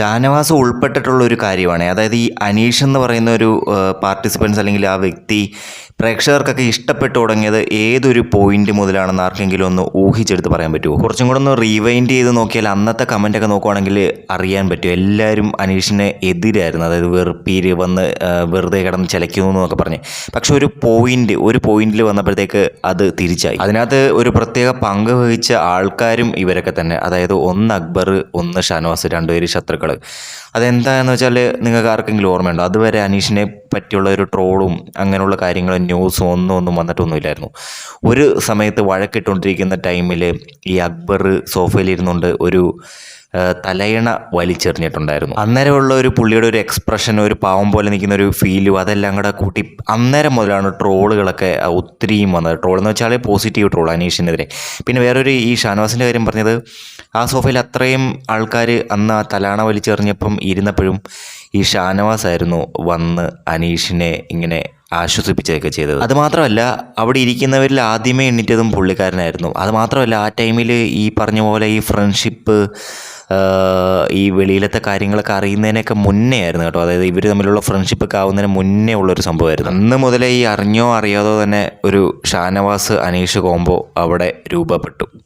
ഷാനവാസ് ഉൾപ്പെട്ടിട്ടുള്ള ഒരു കാര്യമാണ്. അതായത് ഈ അനീഷ് എന്ന് പറയുന്ന ഒരു പാർട്ടിസിപ്പൻസ് അല്ലെങ്കിൽ ആ വ്യക്തി പ്രേക്ഷകർക്കൊക്കെ ഇഷ്ടപ്പെട്ടു തുടങ്ങിയത് ഏതൊരു പോയിന്റ് മുതലാണെന്ന് ആർക്കെങ്കിലും ഒന്ന് ഊഹിച്ചെടുത്ത് പറയാൻ പറ്റുമോ കുറച്ചും കൂടെ ഒന്ന് റീവൈൻഡ് ചെയ്ത് നോക്കിയാൽ അന്നത്തെ കമന്റൊക്കെ നോക്കുവാണെങ്കിൽ അറിയാൻ പറ്റും. എല്ലാവരും അനീഷിന് എതിരായിരുന്നു. അതായത് വെറുപ്പീര് വന്ന് വെറുതെ കിടന്ന് ചിലയ്ക്കുന്നു എന്നൊക്കെ പറഞ്ഞ്. പക്ഷെ ഒരു പോയിന്റ് ഒരു പോയിന്റിൽ വന്നപ്പോഴത്തേക്ക് അത് തിരിച്ചായി. അതിനകത്ത് ഒരു പ്രത്യേക പങ്ക് വഹിച്ച ആൾക്കാരും ഇവരൊക്കെ തന്നെ. അതായത് ഒന്ന് അക്ബർ ഒന്ന് ഷാനവാസ് രണ്ടുപേര് ശത്രുക്കൾ അതെന്താണെന്ന് വെച്ചാൽ നിങ്ങൾക്ക് ആർക്കെങ്കിലും ഓർമ്മയുണ്ടോ? അതുവരെ അനീഷിനെ പറ്റിയുള്ള ഒരു ട്രോളും അങ്ങനെയുള്ള കാര്യങ്ങളും ന്യൂസും ഒന്നും ഒന്നും വന്നിട്ടൊന്നുമില്ലായിരുന്നു. ഒരു സമയത്ത് വഴക്കിട്ടുകൊണ്ടിരിക്കുന്ന ടൈമിൽ ഈ അക്ബർ സോഫയിലിരുന്നുകൊണ്ട് ഒരു തലയണ വലിച്ചെറിഞ്ഞിട്ടുണ്ടായിരുന്നു. അന്നേരമുള്ള ഒരു പുള്ളിയുടെ ഒരു എക്സ്പ്രഷൻ ഒരു പാവം പോലെ നിൽക്കുന്ന ഒരു ഫീലും അതെല്ലാം കൂടെ കൂട്ടി അന്നേരം മുതലാണ് ട്രോളുകളൊക്കെ ഒത്തിരിയും വന്നത്. ട്രോൾ എന്ന് വെച്ചാൽ പോസിറ്റീവ് ട്രോൾ അനീഷിനെതിരെ. പിന്നെ വേറൊരു ഈ ഷാനവാസിന്റെ കാര്യം പറഞ്ഞത് ആ സോഫയിൽ അത്രയും ആൾക്കാർ അന്ന് ആ തലാണ വലിച്ചെറിഞ്ഞപ്പം ഇരുന്നപ്പോഴും ഈ ഷാനവാസ് ആയിരുന്നു വന്ന് അനീഷിനെ ഇങ്ങനെ ആശ്വസിപ്പിച്ചതൊക്കെ ചെയ്തത്. അതുമാത്രമല്ല അവിടെ ഇരിക്കുന്നവരിൽ ആദ്യമേ എണ്ണിറ്റതും പുള്ളിക്കാരനായിരുന്നു. അതുമാത്രമല്ല ആ ടൈമിൽ ഈ പറഞ്ഞ പോലെ ഈ ഫ്രണ്ട്ഷിപ്പ് ഈ വെളിയിലത്തെ കാര്യങ്ങളൊക്കെ അറിയുന്നതിനൊക്കെ മുന്നേ ആയിരുന്നു കേട്ടോ. അതായത് ഇവർ തമ്മിലുള്ള ഫ്രണ്ട്ഷിപ്പൊക്കെ ആവുന്നതിന് മുന്നേ ഉള്ളൊരു സംഭവമായിരുന്നു. അന്ന് മുതലേ ഈ അറിഞ്ഞോ അറിയാതോ തന്നെ ഒരു ഷാനവാസ് അനീഷ് കോംബോ അവിടെ രൂപപ്പെട്ടു.